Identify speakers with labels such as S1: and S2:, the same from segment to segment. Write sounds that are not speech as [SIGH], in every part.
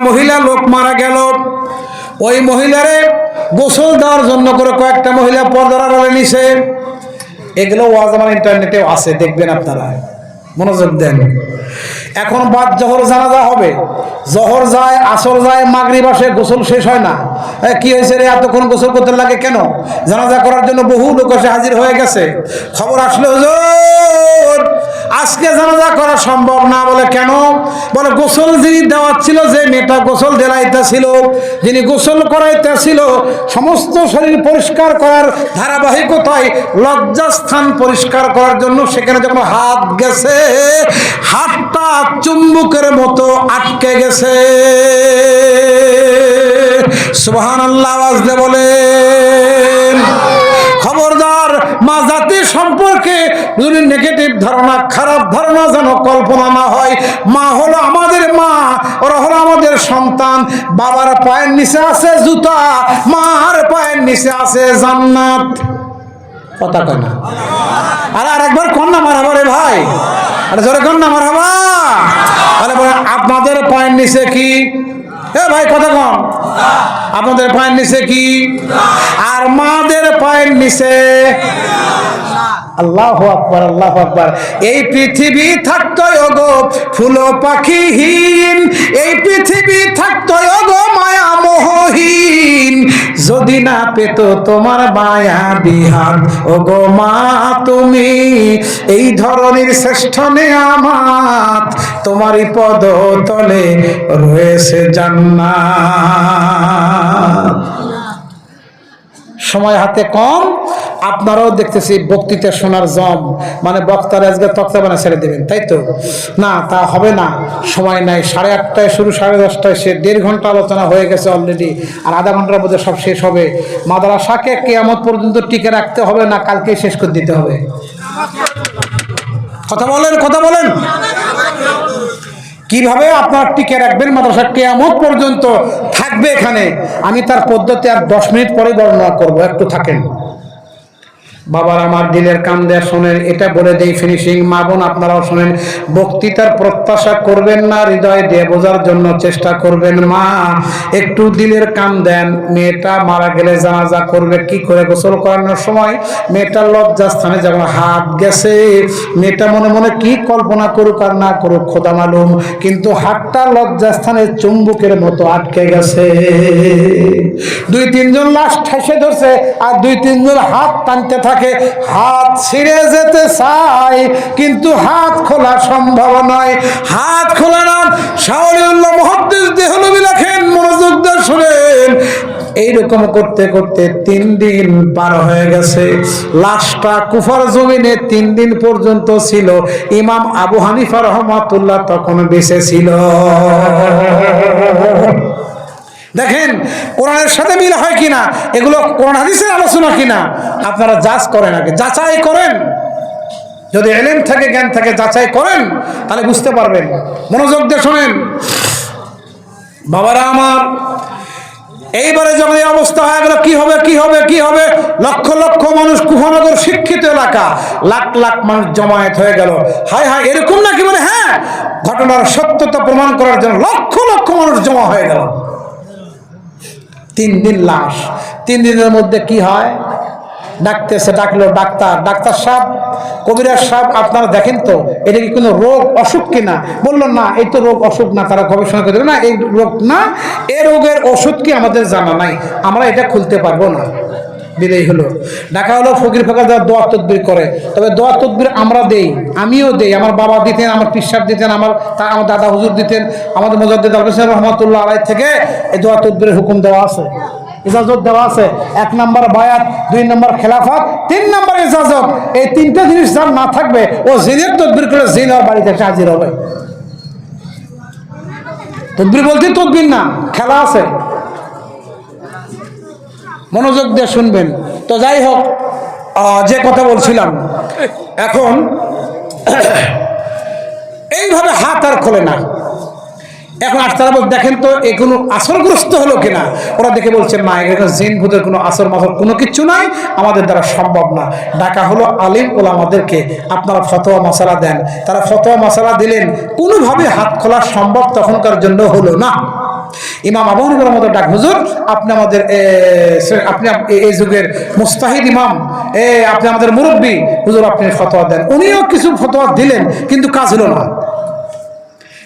S1: মহিলা লোক মারা গেল। ওই মহিলারে গোসল দেওয়ার জন্য করে কয়েকটা মহিলা পর্দার আড়ালে নিছে। এগুলো ওয়াজ আমার ইন্টারনেটেও আছে, দেখবেন আপনারা। মনোযোগ দেন। এখন বাদ জহর জানাজা হবে। জহর যায়, আসর যায়, মাগরিব আসে, গোসল শেষ হয় না। কি হয়েছে রে? এতক্ষণ গোসল করতে লাগে কেন? জানাজা করার জন্য বহু লোক এসে হাজির হয়ে গেছে। খবর আসলে আজকে জানাজা করা সম্ভব না। বলে, কেন? বলে, গোসল যিনি দেওয়াচ্ছিল যে মেয়েটা গোসল দেলাইতেছিল, যিনি গোসল করাইতেছিল, সমস্ত শরীর পরিষ্কার করার ধারাবাহিকতায় লজ্জাস্থান পরিষ্কার করার জন্য সেখানে যখন হাত গেছে হাতটা চুম্বুকের মতো আটকে গেছে। সুবহান আল্লাহ আওয়াজ দিয়ে বলেন। খবরদার, মা জাতি সম্পর্কে যদি নেগেটিভ ধারণা, খারাপ ধারণা যেন কল্পনা না হয়। মা হলো আমাদের মা, ওরা হলো আমাদের সন্তান। বাবার পায়ের নিচে আছে জুতা, মার পায়ের নিচে আছে জান্নাত। কথা কয় আরে আরেকবার কন্যা মারাবো রে ভাই। আপনাদের পায়ের নিচে কি? এ ভাই, কথা কম। আপনাদের পায়ের নিচে কি? আর মাদের পায়ের নিচে আল্লাহ আকবার আল্লাহ আকবার। এই পৃথিবী থাকতো গো ফুল পাখিহীন এই পৃথিবী থাকতো গো মায়া মোহহীন। যদি না পেত তোমার মায়া বিহান ও মা তুমি এই ধরনের শ্রেষ্ঠ নেয়ামাত তোমারই পদ তলে রয়েছে জান্নাত। সময় হাতে কম, আপনারাও দেখতেছি বক্তৃতা শোনার জম। মানে বক্তার আজকে তক্তা বানা ছেড়ে দেবেন, তাই তো? না, তা হবে না। সময় নাই, সাড়ে আটটায় শুরু, সাড়ে দশটায় সে দেড় ঘণ্টা আলোচনা হয়ে গেছে অলরেডি আর আধা ঘণ্টার মধ্যে সব শেষ হবে। মাদ্রাসাকে কেয়ামত পর্যন্ত টিকে রাখতে হবে না, কালকেই শেষ করে দিতে হবে? কথা বলেন কথা বলেন। কীভাবে আপনার টিকে রাখবেন? মাদ্রাসা কেয়ামত পর্যন্ত থাকবে এখানে। আমি তার পদ্ধতি আর দশ মিনিট পরে বর্ণনা করব, একটু থাকেন। বাবার আমার দিলের কান দেয়া শোনেন, এটা বলে দেই ফিনিশিং মা বোন আপনারাও শোনেন, বক্তৃতার প্রত্যাশা করবেন না, হৃদয় দিয়ে বোঝার জন্য চেষ্টা করবেন। মা, একটু দিলের কান দেন, মেয়েটা মারা গেলে জানাজা করবে, কি করে গোসল করানোর সময়? মেয়েটার লজ্জা স্থানে যখন হাত গেছে, মেয়েটা মনে মনে কি কল্পনা করুক আর না করুক, খোদা মালুম, কিন্তু হাতটা লজ্জা স্থানে চুম্বুকের মতো আটকে গেছে। দুই তিনজন লাশ ঠেসে ধরছে আর দুই তিনজন হাত টানতে থাকে। হাত ছিঁড়ে যেতে চাই কিন্তু হাত খোলা সম্ভব নয় হাত খোলা না শাহরিউল্লাহ মহাদ্দেশ দেহলবি লেখেন, মনোযোগ দিয়ে শুনেন। এইরকম করতে করতে তিন দিন পার হয়ে গেছে। লাশটা কুফার জমিনে তিন দিন পর্যন্ত ছিল। ইমাম আবু হানিফা রহমাতুল্লাহ তখন বেঁচে ছিল। দেখেন, কোরআনের সাথে মিল হয় কিনা? এগুলো কোরআন হাদিসের আলোচনা কিনা? আপনারা যাচ করেন আগে। যাচাই করেন। যদি এলেম থাকে, জ্ঞান থাকে যাচাই করেন, তাহলে বুঝতে পারবেন। মনোযোগ দিয়ে শোনেন। বাবারা আমার, এইবারে যখন এই অবস্থা হয়ে গেল কি হবে কি হবে কি হবে? লক্ষ লক্ষ মানুষ কুহনগর শিক্ষিত এলাকা। লাখ লাখ মানুষ জমায়েত হয়ে গেল। হায় হায়, এরকম নাকি? মানে হ্যাঁ ঘটনার সত্যতা প্রমাণ করার জন্য লক্ষ লক্ষ মানুষ জমা হয়ে গেল। তিন দিন লাশ। তিন দিনের মধ্যে কি হয়? ডাকতেছে, ডাকলো ডাক্তার। ডাক্তার সাহেব, কবিরাজ সাহেব, আপনারা দেখেন তো, এটা কি কোনো রোগ, অসুখ কিনা? বলল, না, এই তো রোগ, অসুখ না, তারা গবেষণা করে না, এই রোগ না, এ রোগের ওষুধ কি আমাদের জানা নাই? আমরা এটা খুলতে পারব না। বিদায় হলো। ডাকা হলো, ফকির ফকির যারা দোয়া তদবির করে। তবে দোয়া তদবির আমরা দেই, আমিও দেই। আমার বাবা দিতেন, আমার পিসাব দিতেন, আমার তা আমার দাদা হুজুর দিতেন, আমাদের মজাদ্দিদ আলবেসান রহমতুল্লাহ আলাই থেকে এই দোয়া তদবিরের হুকুম দেওয়া আছে। ইজাজত দেওয়া আছে। এক নম্বর বায়াত, দুই নম্বর খেলাফত, তিন নম্বর ইজাজত। এই তিনটা জিনিস যার না থাকবে, ও জিনের তদবির করে জিন আর বাড়িতে হাজির হবে। তদবির বলতে তদবির না, খেলা আছে। মনোযোগ দিয়ে শুনবেন। তো যাই হোক যে কথা বলছিলাম, এখন [COUGHS] এইভাবে হাত আর খোলে না। এখন আর তারা দেখেন তো, এ কোনো আসরগ্রস্ত হলো কিনা? ওরা দেখে বলছেন না এখানে জিন ভূতের কোনো আসর মাসর কোনো কিছু নাই, আমাদের দ্বারা সম্ভব না। ডাকা হলো আলিম ওলামাদেরকে, আপনারা ফতোয়া মশালা দেন। তারা ফতোয়া মশালা দিলেন। কোনোভাবে হাত খোলা সম্ভব তখনকার জন্য হলো না। ইমাম আবু হানিফার মতো ডাক, হুজুর, আপনি আমাদের আপনি এই যুগের মুস্তাহিদ ইমাম, এ, আপনি আমাদের মুরব্বী। হুজুর, আপনি ফতোয়া দেন। উনিও কিছু ফতোয়া দিলেন, কিন্তু কাজ হলো না।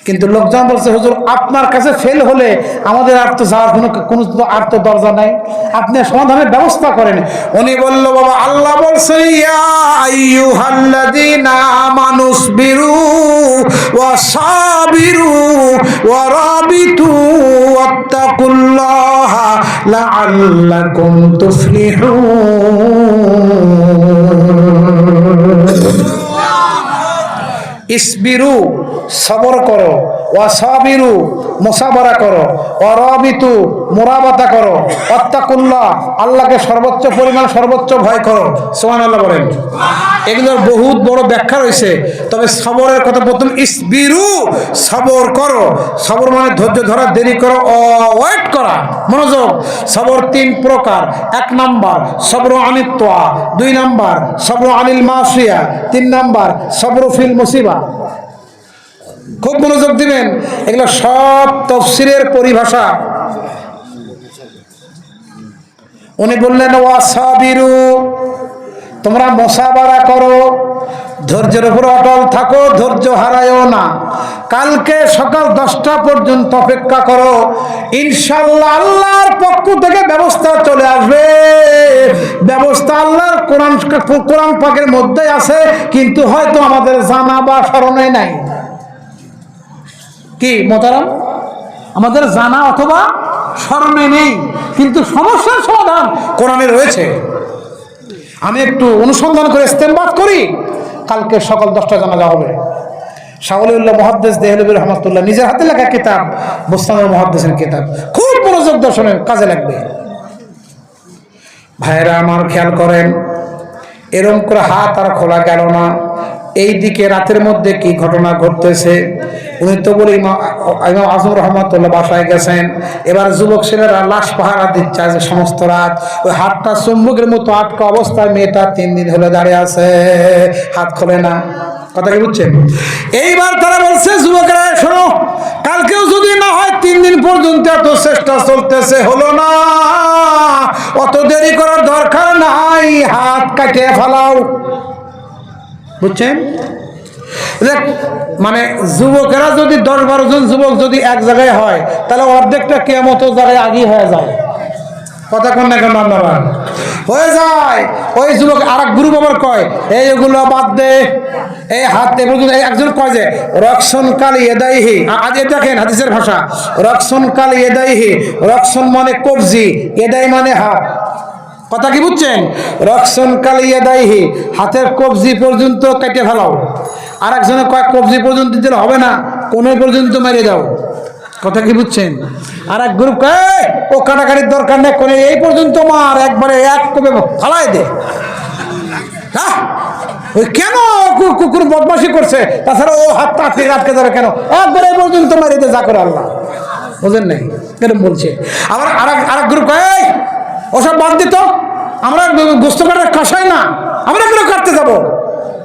S1: কিন্তু লোকজন বলছে, হুজুর, আপনার কাছে ফেল হলে আমাদের আর তো যাওয়ার কোনো কোনো আর তো দরজা নাই। আপনি সমাধানের ব্যবস্থা করেন। উনি বলল, বাবা, আল্লাহ বলছে সাবিরু ওয়া রাবিতু ইসবিরু সবর করো ওয়াসাবিরু মোসাবরা করো অরবিতু মোরাবাতা করো অত্তাকুল্লাহ আল্লাহকে সর্বোচ্চ পরিমাণ, সর্বোচ্চ ভয় করো। সোমান আল্লাহ বলেন। এগুলোর বহুত বড় ব্যাখ্যা রয়েছে, তবে সবরের কথা প্রথম ইসবিরু, সবর করো। সবর মানে ধৈর্য ধরা, দেরি করো ওয়েট করা। মনোযোগ। সবর তিন প্রকার। এক নাম্বার, সবর আনিত্বা দুই নাম্বার, সবর আনিল মাসিয়া। তিন নাম্বার, সবর ফিল মুসিবা। খুব মনোযোগ দিবেন। এগুলো সব তফসিরের পরিভাষা। উনি বললেন, ওয়াসাবিরু, তোমরা মশাবারা করো। ধৈর্যের উপর অটল থাকো, ধৈর্য হারায়ও না। কালকে সকাল দশটা পর্যন্ত অপেক্ষা করো। ইনশাল্লাহ আল্লাহর পক্ষ থেকে ব্যবস্থা চলে আসবে। ব্যবস্থা আল্লাহর কোরআন কোরআন পাকের মধ্যে আছে, কিন্তু হয়তো আমাদের জানা বা স্মরণে নাই। কি মোতারাম আমাদের জানা অথবা স্মরণে নেই, কিন্তু সমস্যার সমাধান কোরআনে রয়েছে। আমি একটু অনুসন্ধান করে ইস্তেমবাদ করি, কালকে সকাল দশটা জানা জানাজা হবে। শাহুল্লাহ মহাদ্দেশ দেহলবী রহমতুল্লাহ নিজের হাতে লেখা কিতাব বোস্তানুর মহাদ্দেশের কিতাব। খুব মনোযোগ দর্শনের কাজে লাগবে। ভাইয়েরা আমার খেয়াল করেন, এরম করে হাত আর খোলা গেল না। এই দিকে রাতের মধ্যে কি ঘটনা ঘটতেছে? উনি তো বলে ইমা- ইমাম আজম রহমতুল্লাহ বাসায় গেছেন। এবার যুবক ছেলেরা লাশ পাহারা দিচ্ছে আজ সমস্ত রাত। ওই হাতটা চুম্বকের মতো আটকা অবস্থায় মেয়েটা তিন দিন হলে দাঁড়িয়ে আছে। হাত খোলে না। কথা কি বুঝছেন? এইবার তারা বলছে, যুবকেরা, শোনো, কালকেও যদি না হয় তিন দিন পর্যন্ত এত চেষ্টা চলতেছে, হলো না। অত দেরি করার দরকার নাই। হাত কাটিয়ে ফেলাও। বুঝছেন? মানে যুবকেরা যদি দশ বারো জন যুবক যদি এক জায়গায় হয়, তাহলে অর্ধেকটা কেমতো জায়গায় আগেই হয়ে যায়। কথা কোন না কেন আপনারা হয়ে যায়। ওই যুবক আর এক গ্রুপ আবার কয়, এই এগুলো বাদ দে। এই হাত এই একজন কয় যে, রক্ষণ কালি এদাইহি। আজ দেখেন হাদিসের ভাষা। রক্ষণ কালি এদাইহি। রক্ষণ মানে কবজি। এদাই মানে হাত। কথা কি বুঝছেন? রক্ষণ কালি এদাইহি হাতের কবজি পর্যন্ত কেটে ফেলাও। আর একজনে কয়েক কবজি পর্যন্ত দিলে হবে না কোনে পর্যন্ত মেরে দাও। কথা কি বুঝছেন? আর এক গ্রুপ ও কাটাকাটির দরকার নেই কোনে এই পর্যন্ত মার একবারে এক কবে ফালাই দে। হ্যাঁ? ওই কেন কুকুর বদমাসি করছে? তাছাড়া ও হাত আটকে আটকে ধরে কেন? একবারে এই পর্যন্ত মেরে দে যা করে আল্লাহ। বুঝেন নাই? এরকম বলছে। আবার আর এক গ্রুপ "এই, ওসব বাদ দিত আমরা গোস্ত কাটার কষাই না। আমরা কেন কাটতে যাব?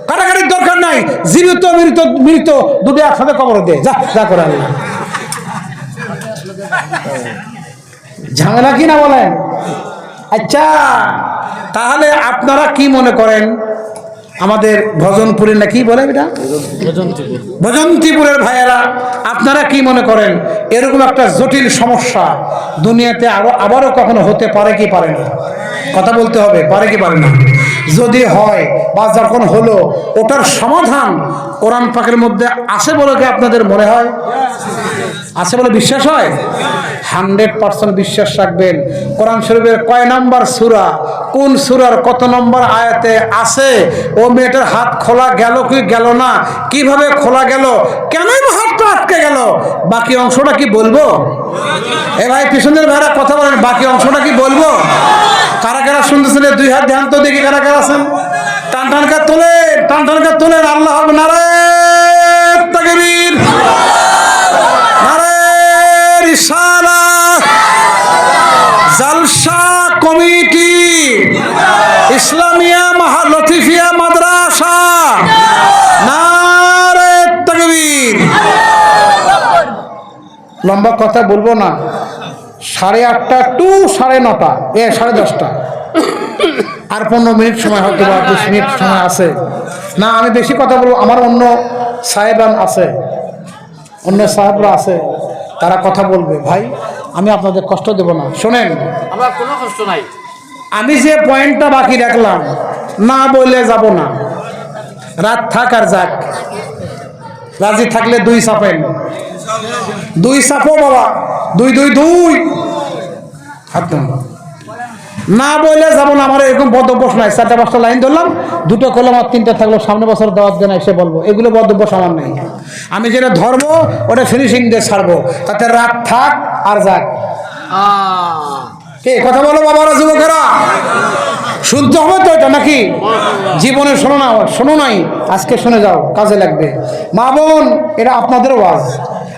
S1: কাটাকাটির দরকার নাই। জীবিত, মৃত মৃত দুটো একসাথে কবর দে। যা যা করে আমি ঝামেলা কি না বলেন? আচ্ছা তাহলে আপনারা কি মনে করেন? আমাদের ভজনপুরে না কি বলে এটা? ভজন্তিপুরের ভাইয়েরা আপনারা কি মনে করেন এরকম একটা জটিল সমস্যা দুনিয়াতে আরও আবারও কখনো হতে পারে কি পারে না? কথা বলতে হবে পারে কি পারে না? যদি হয় বা যখন হলো ওটার সমাধান কোরআন পাকের মধ্যে আছে বলে কি আপনাদের মনে হয়? আছে বলে বিশ্বাস হয়? হান্ড্রেড পার্সেন্ট বিশ্বাস রাখবেন। কোরআন শরীফের কয় নম্বর সুরা? কোন সুরার কত নম্বর আয়াতে আছে? ও মেয়েটার হাত খোলা গেল কি গেল না? কীভাবে খোলা গেল? কেনই বা হাতটা আটকে গেল? বাকি অংশটা কি বলব? এ ভাই, পিছনের ভাইরা কথা বলেন, বাকি অংশটা কি বলব? কারা কারা শুনতেছেন? দুই হাত ধ্যান তো দেখি কারা কারা আছেন। টান টানকা তোলে টান টানকা তোলেন, আল্লাহ নারায়ণ তাকবীর। নারায়ণ জালসা কমিটি। ইসলামিয়া লতিফিয়া মাদ্রাসা। নারে তকবীর। লম্বা কথা বলব না। সাড়ে আটটা টু সাড়ে নটা। এ, সাড়ে দশটা। আর পনেরো মিনিট সময় হয়তো বা বিশ মিনিট সময় আছে। না, আমি বেশি কথা বলব, আমার অন্য সাহেবান আছে। অন্য সাহেবরা আছে। তারা কথা বলবে। ভাই আমি আপনাদের কষ্ট দেব না। শোনেন।
S2: আমার কোনো কষ্ট নাই।
S1: আমি যে পয়েন্টটা বাকি রাখলাম না বলে যাব না। রাত থাক আর যাক। রাজি থাকলে দুই চাপেন দুই চাপো বাবা দুই দুই দুই। হাত। না বললে যেমন আমার এরকম বদ অভ্যাস নাই চারটা পাঁচটা লাইন ধরলাম দুটো করলাম আর তিনটা থাকল সামনে বছর দাওয়াত দেন এসে বলব। এগুলো বদ অভ্যাস আমার নেই। আমি যেটা ধরবো ওটা ফিনিশিং দিয়ে ছাড়বো। তাতে রাত থাক আর যাক। কে কথা বলো বাবারা যুবকেরা? শুনতে হবে তো এটা নাকি? জীবনে শোনো না শোনো নাই আজকে শুনে যাও কাজে লাগবে। মা বোন এটা আপনাদের ওয়াজ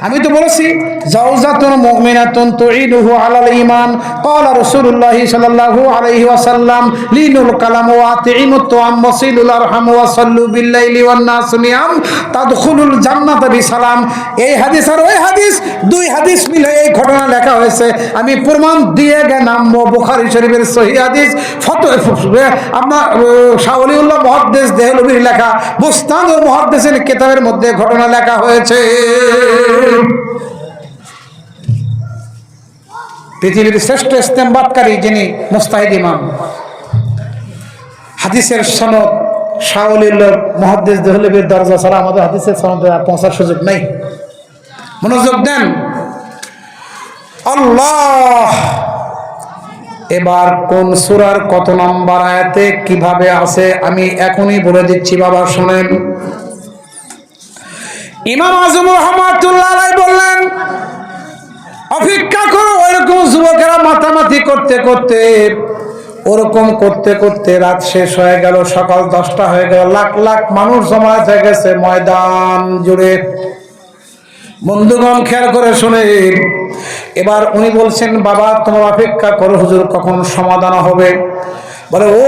S1: আমি তো বলেছি জাওজাতুন মুমিনাতুন তুইদুহু আলাল ঈমান। ক্বালা রাসূলুল্লাহি সাল্লাল্লাহু আলাইহি ওয়াসাল্লাম, লিনুল কালাম ওয়া আতিমুত তুআম ওয়াসিলুল আরহাম ওয়া সাল্লু বিল্লাইলি ওয়ান নাস নিয়াম তাদখুলুল জান্নাতা বিসালাম। এই হাদিস আর ওই হাদিস, দুই হাদিস মিলে এই ঘটনা লেখা হয়েছে। আমি প্রমাণ দিয়ে গেলাম বুখারী শরীফের সহিহ হাদিস ফত আপনার শাওলিউল্লাহ মহাদ্দেশ দেহলবির লেখা, বুস্তান ও মহাদ্দেশের কিতাবের মধ্যে ঘটনা লেখা হয়েছে। পৃথিবীর শ্রেষ্ঠ ইস্তেমবাদকারী যিনি মুস্তাহিদ ইমাম। হাদিসের সনদ শাওলিউল্লাহ মহাদ্দেশ দেহলবির দরজা ছাড়া আমাদের হাদিসের সনদে পৌঁছার সুযোগ নেই। মনোযোগ দেন। আল্লাহ! এবার কোন সুরার কত নম্বর আয়াতে কীভাবে আছে আমি এখনই বলে দিচ্ছি, বাবা, শোনেন। ইমাম আজম রহমাতুল্লাহ বললেন, অপেক্ষা করো, ওইরকম যুবকেরা মাতামাতি করতে করতে, ওরকম করতে করতে রাত শেষ হয়ে গেল, সকাল দশটা হয়ে গেল, লাখ লাখ মানুষ জমা হয়ে গেছে ময়দান জুড়ে। বন্ধুগণ, খেয়াল করে শুনে, এবার উনি বলছেন, বাবা, তোমার অপেক্ষা করো, হুজুর, কখন সমাধান হবে? বলে ও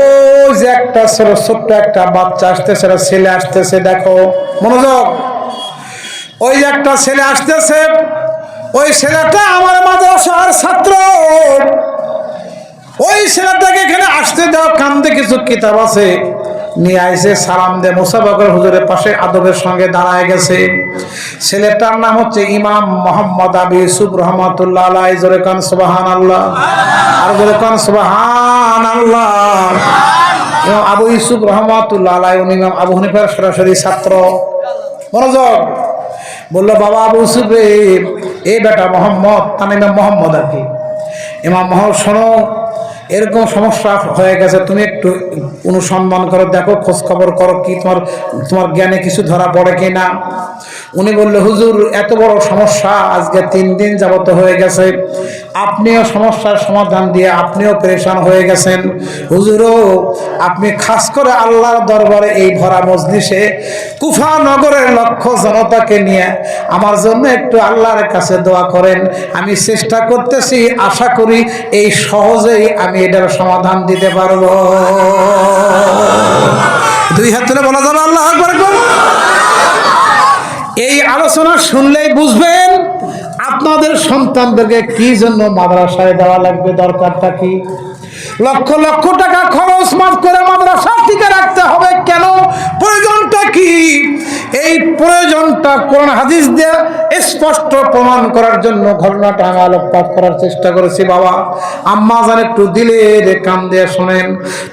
S1: যে একটা ছোট ছোট্ট একটা বাচ্চা আসতেছে ছেলে আসতেছে, দেখো, মনোযোগ। ওই একটা ছেলে আসতেছে, ওই ছেলেটা আমার মাদ্রাসার ছাত্র। ওই ছেলেটাকে এখানে আসতে দাও কান্দে কিছু কিতাব আছে। নিয়ে আইসে সালাম দে মুসাফাকর হুজুরের পাশে আদবের সঙ্গে দাঁড়ায় গেছে। ছেলেটার নাম হচ্ছে ইমাম মোহাম্মদ আবি ইউসুফ রহমতুল্লাহ আলাই জোরে কান সুবাহান আল্লাহ আর জোরে কান সুবাহান আল্লাহ আবু ইউসুফ রহমতুল্লাহ আলাই উনি ইমাম আবু হানিফার সরাসরি ছাত্র। মনোযোগ। বলল, বাবা আবু ইউসুফ এ বেটা মোহাম্মদ, তার নাম মোহাম্মদ আর কি। এমা মোহাম্মদ, শোনো, এরকম সমস্যা হয়ে গেছে, তুমি একটু অনুসন্ধান করো, দেখো খোঁজ খবর করো কি তোমার তোমার জ্ঞানে কিছু ধরা পড়ে কি না উনি বলল, হুজুর, এত বড় সমস্যা, আজকে তিন দিন যাবত হয়ে গেছে। আপনিও সমস্যার সমাধান দিয়ে আপনিও পরেশান হয়ে গেছেন। হুজুরও, আপনি খাস করে আল্লাহর দরবারে এই ভরা মজলিসে কুফা নগরের জনতাকে নিয়ে আমার জন্য একটু আল্লাহর কাছে দোয়া করেন। আমি চেষ্টা করতেছি, আশা করি এই সহজেই আমি এটার সমাধান দিতে পারব। দুই হাত তুলে বলা যাবে আল্লাহ এই আলোচনা শুনলেই বুঝবেন আপনাদের সন্তানদেরকে কি জন্য মাদ্রাসায় দেওয়া লাগবে? দরকারটা কি? লক্ষ লক্ষ টাকা খরচ মাফ করে মাদ্রাসা টিকে রাখতে হবে কেন? প্রয়োজনটা কি? এই প্রয়োজনটা কোরআন হাদিস দিয়ে স্পষ্ট প্রমাণ করার জন্য ঘটনাটা আমি আলোকপাত করার চেষ্টা করেছি, বাবা। আম্মা জান একটু দিলে রে কান দিয়ে শোনেন।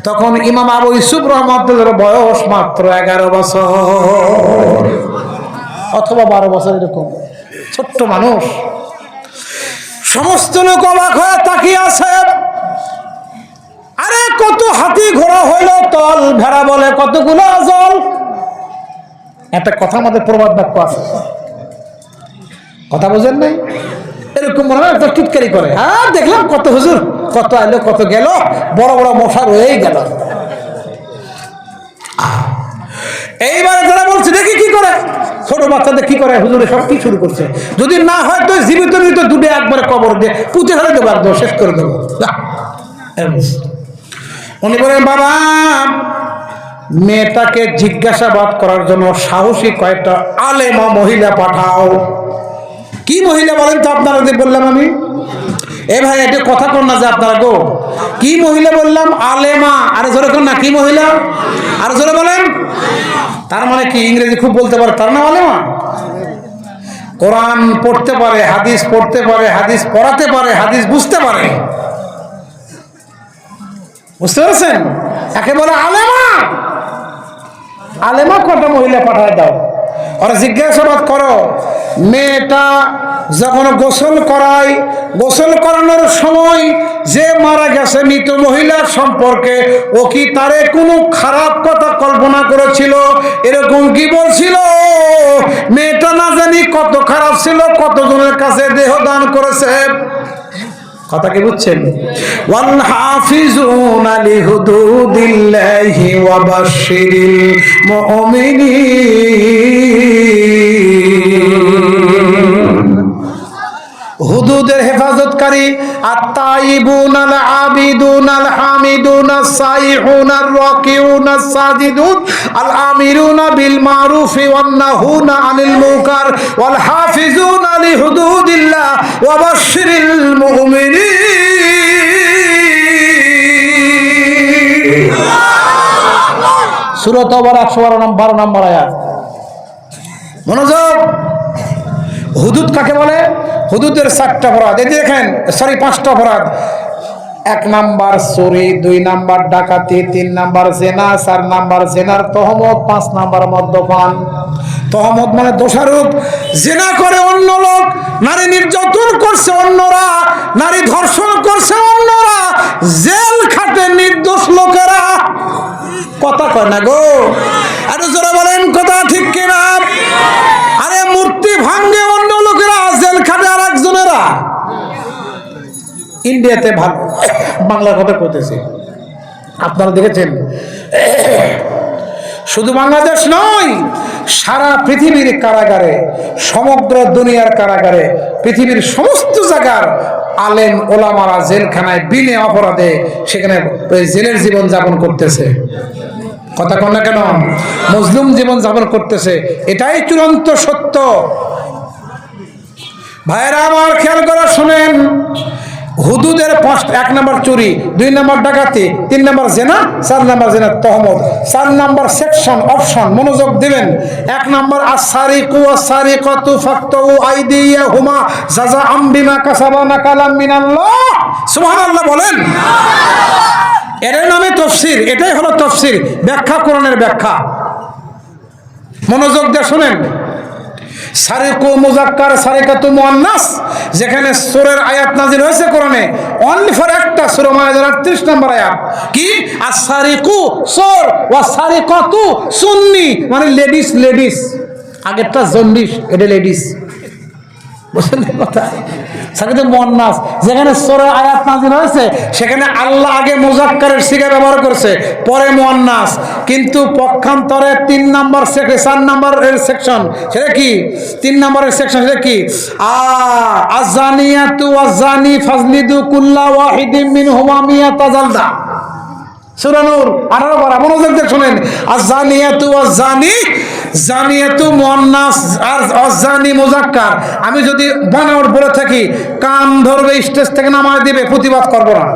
S1: তখন ইমাম আবু ইসুফ রহমতুল্লাহর বয়স মাত্র এগারো বছর। অথবা বারো বছর এরকম। ছোট্ট মানুষ। সমস্ত লোক অবাক হয়ে তাকিয়ে আছে। আরে, কত হাতি ঘোড়া হইল, তল ভেড়া বলে কতগুলো জল। একটা কথা আমাদের প্রবাদ বাক্য আছে। কথা বোঝেন নাই? এরকম মনে হয় একটা টিটকারি করে। হ্যাঁ দেখলাম কত হুজুর, কত আইলো, কত গেল, বড় বড় মশা রয়েই গেল। এইবারে যারা বলছে, দেখি ছোট বাচ্চাদের কি করে হুজুরে সব কি শুরু করছে? যদি না হয় তো জীবিত মৃত দুটো একবারে কবর দিয়ে পুঁতে ফেলে দেবো একদম, শেষ করে দেবো। উনি বলেন, বাবা, মেয়েটাকে জিজ্ঞাসাবাদ করার জন্য সাহসী কয়েকটা আলেমা মহিলা পাঠাও। কি মহিলা বলেন তো আপনারা বললাম আমি? এ ভাই এটা কথা কর না যে আপনারা গো। কি মহিলা বললাম? আলেমা। আরে জোরে কর না, কি মহিলা? আর জোরে বলেন। তার মানে কি, ইংরেজি খুব বলতে পারে, তার নাম আলেমা? কোরআন পড়তে পারে, হাদিস পড়তে পারে, হাদিস পড়াতে পারে, হাদিস বুঝতে পারে। বুঝতে পারছেন? একে বলে আলেমা। আলেমা কটা মহিলা পাঠায় দাও? ওরা জিজ্ঞাসাবাদ করো, মেয়েটা যখন গোসল করায়, গোসল করানোর সময় যে মারা গেছে মৃত মহিলার সম্পর্কে, ও কি তারে কোনো খারাপ কথা কল্পনা করেছিল? এরকম কি বলছিল? মেয়েটা না জানি কত খারাপ ছিল, কতজনের কাছে দেহ দান করেছে? কথা কি বুঝছেন? ওয়াল আলি হুদুদিল্লাহি ওয়া বাশশিরিল মুমিনিন। হুদুদের হেফাজতকারী আল আবিদুন আল হামিদুন আস সাইহুন আর রাকিউন আস সাজিদুন, আল আমিরুন বিল মারুফি ওয়ান নাহুন আনিল মুনকার, ওয়াল হাফিজুন হুদুদিল্লাহ ওয়া বাশশিরিল মুমিনিন। সূরা তওবার 112 নম্বর আয়াত। মনোযোগ। হুদুদ কাকে বলে? হুদুদের চারটা অপরাধ, এই দেখেন সরি পাঁচটা অপরাধ। এক নাম্বার চুরি, দুই নাম্বার ডাকাতি, তিন নাম্বার জেনা, চার নাম্বার জেনার তহমত, পাঁচ নাম্বার মদ্যপান। তহমত মানে দোষারূপ। জেনা করে অন্য লোক, নারী নির্যাতন করছে অন্যরা, নারী ধর্ষণ করছে অন্যরা, জেল খাটে নির্দোষ লোকেরা। কথা কয় না গো আরে জোরে বলেন কথা ঠিক কিনা আরে মূর্তি ভাঙ্গে অন্য লোকেরা জেল খাটে আর একজনেরা ইন্ডিয়াতে ভালো বাংলার কথা কইতেছি। আপনারা দেখেছেন? শুধু বাংলাদেশ নয়, সারা পৃথিবীর কারাগারে, সমগ্র দুনিয়ার কারাগারে, পৃথিবীর সমস্ত জায়গার আলেম ওলামারা জেলখানায় বিনে অপরাধে সেখানে জেলের জীবন যাপন করতেছে। কথা কন না কেন? মজলুম জীবন যাপন করতেছে। এটাই চূড়ান্ত সত্য। ভাইয়েরা, আমার খেয়াল করা শোনেন হুদুদের পাঁচ এক নম্বর চুরি, দুই নম্বর ডাকাতি, তিন নম্বর জেনা, চার নম্বর জেনা তহমদ চার নম্বর সেকশন অপশন মনোযোগ দিবেন। এক নম্বর আসারি কু আসারি কতু ফাক্তু আইদিয়া হুমা, জাজা আম্বিমা কাসাবা না নাকালাম মিনাল্লাহ। সুবহানাল্লাহ বলেন। এর নামে তফসির, এটাই হলো তফসির, ব্যাখ্যা কোরআনের ব্যাখ্যা। মনোযোগ দিয়ে শুনেন। সারিকু মুজাক্কার, সারিকাতু মোয়ান্নাস যেখানে সূরার আয়াত নাজিল হয়েছে কোরআনে। অনলি ফর একটা সূরা মায়েদার 38 নম্বর আয়াত। কি? আস-সারিকু ও সারে সারিকাতু সুন্নি। মানে লেডিস লেডিস। আগেরটা জন্ডিস, এটা লেডিস। যেখানে আয়াত হয়েছে, সেখানে আল্লাহ আগে ব্যবহার করেছে, পরে কিন্তু পক্ষান্তরে তিন চার সেকশন সেটা কি? তিন সেকশন সেটা কি? আজানিয়াতু ফাজলিদু কুল্লা পারা, মনোযোগ দিয়ে শোনেন। আর জানিয়াতু আমি যদি বানাওয়ার বলে থাকি, কান ধরবে, স্টেজ থেকে নামায় দিবে, প্রতিবাদ করব না।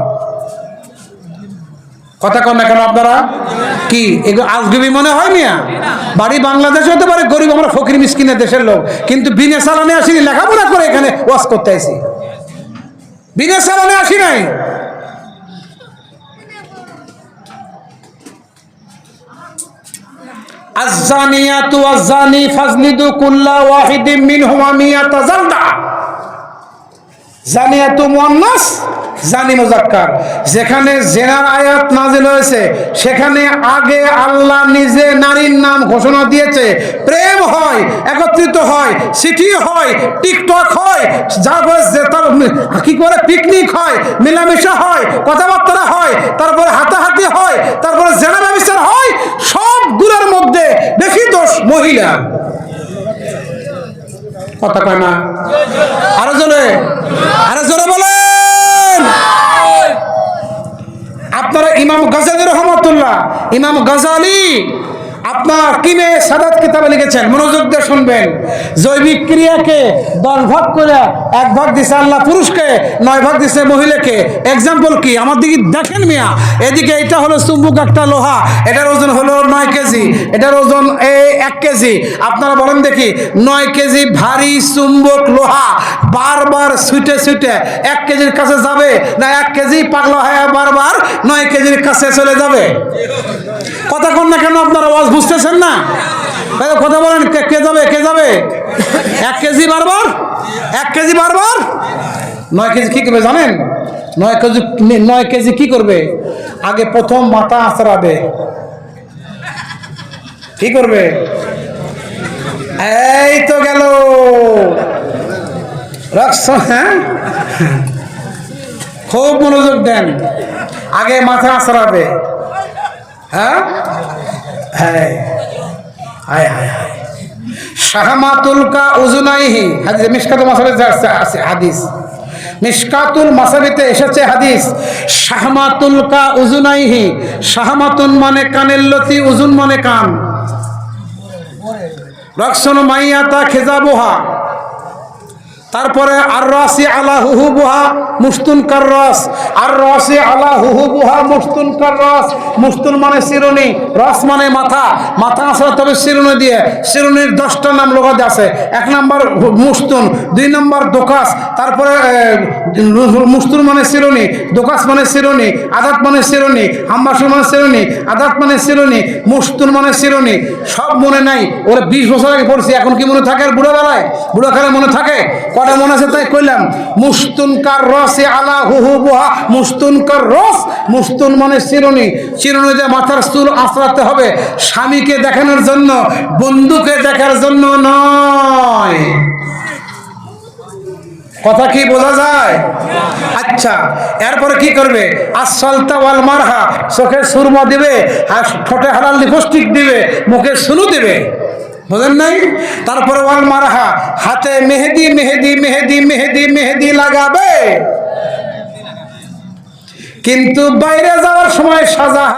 S1: কথা কন না কেন আপনারা? কি আজগবি মনে হয় মিয়া? বাড়ি বাংলাদেশ হতে পারে, গরিব আমরা ফকির মিসকিনের দেশের লোক। কিন্তু বিনা চালানে আসিনি, লেখাপড়া করে এখানে ওয়াজ করতে আসি বিনা চালানে আসি নাই। যেখানে জেনার আয়াত নাজিল হয়েছে, সেখানে আগে আল্লাহ নিজে নারীর নাম ঘোষণা দিয়েছে। প্রেম হয়, একত্রিত হয় সিটি হয়, টিকটক হয়, যা যে তার কি করে পিকনিক হয়, মেলামেশা হয়, কথাবার্তা হয়, তারপরে হাতাহাতি হয়, তারপরে জেনা ব্যবসা মহিলা কথা কয় না আরও জোরে আরও জোরে বলেন। আপনারা ইমাম গজালি রহমতুল্লাহ, ইমাম গাজালি আপনার কিনে সাদাত কিতাবে লিখেছেন, মনোযোগ দিয়ে শুনবেন। জৈবিক ক্রিয়াকে দশ ভাগ করে এক ভাগ দিছে আল্লাহ পুরুষকে, নয় ভাগ দিছে মহিলাকে। এক্সাম্পল কি? আমার দিকে দেখেন মিয়া, এদিকে এটা হলো চুম্বুক একটা লোহা, এটার ওজন হলো নয় কেজি, এটার ওজন এই এক কেজি। আপনারা বলেন দেখি, নয় কেজি ভারী চুম্বক লোহা বারবার ছুটে ছুটে এক কেজির কাছে যাবে না এক কেজি পাগলা হয়ে বারবার নয় কেজির কাছে চলে যাবে? কথা কোন না কেন, আপনারা আওয়াজ বুঝতেছেন না? কথা বলেন, কে যাবে কে যাবে? এক কেজি বারবার? এক কেজি বারবার? নয় কেজি কি করবে জানেন? নয় কেজি নয় কেজি কি করবে? আগে প্রথম মাথা আঁচড়াবে। কি করবে? এই তো গেল। হ্যাঁ? খুব মনোযোগ দেন। আগে মাথা আঁচড়াবে। হ্যাঁ? হ্যাঁ। হায় হায় হায়। শাহমাতুল কা উজুনাইহি। হাদিস মিশকাতুল মাসাবিতে আছে হাদিস। মিশকাতুল মাসাবিতে এসেছে হাদিস, শাহমাতুল কা উজুনাইহি। শাহমাতুন মানে কানের লতি, উজুন মানে কান। রকসন মাইয়াতা খেজাবুহা। তারপরে আর রসি আলা হুহু বুহা মুস্তুন কার রস আর রসি আলা হুহু বুহা মুস্তুন কার রস মুস্তুন মানে শিরুনি, রস মানে মাথা। মাথা আসলে তবে শিরুনি দিয়ে। শিরুনির দশটা নাম লোকাতে আছে। এক নম্বর মুস্তুন দুই নম্বর দোকাস। তারপরে মুস্তুন মানে শিরুনি, দোকাস মানে শিরুনি, আদাত মানে শিরুনি হাম্বাসু মানে শিরুনি, আদাত মানে শিরুনি মুস্তুন মানে শিরুনি। সব মনে নাই। ওরা বিশ বছর আগে পড়ছি, এখন কি মনে থাকে আর বুড়ো বেলায় বুড়ো কালে মনে থাকে? কটা মনে আছে তাই কইলাম মুস্তুনকার রসে আলা হুহু বুহা মুস্তুনকার রস মুস্তুন মানে চিরুনি চিরুনিতে মাথার চুল আঁচড়াতে হবে স্বামীকে দেখানোর জন্য বন্ধুকে দেখার জন্য নয় কথা কি বোঝা যায়? আচ্ছা এরপরে কি করবে? আসলতা ওয়াল মারহা চোখে সুরমা দিবে ঠোঁটে হালাল লিপস্টিক দিবে মুখে সুলু দিবে বুঝলেন নাই? তারপরে ওয়াল মারাহা, হাতে মেহেদি মেহেদি মেহেদি মেহেদি মেহেদি লাগাবে। কিন্তু বাইরে যাওয়ার সময় সাজা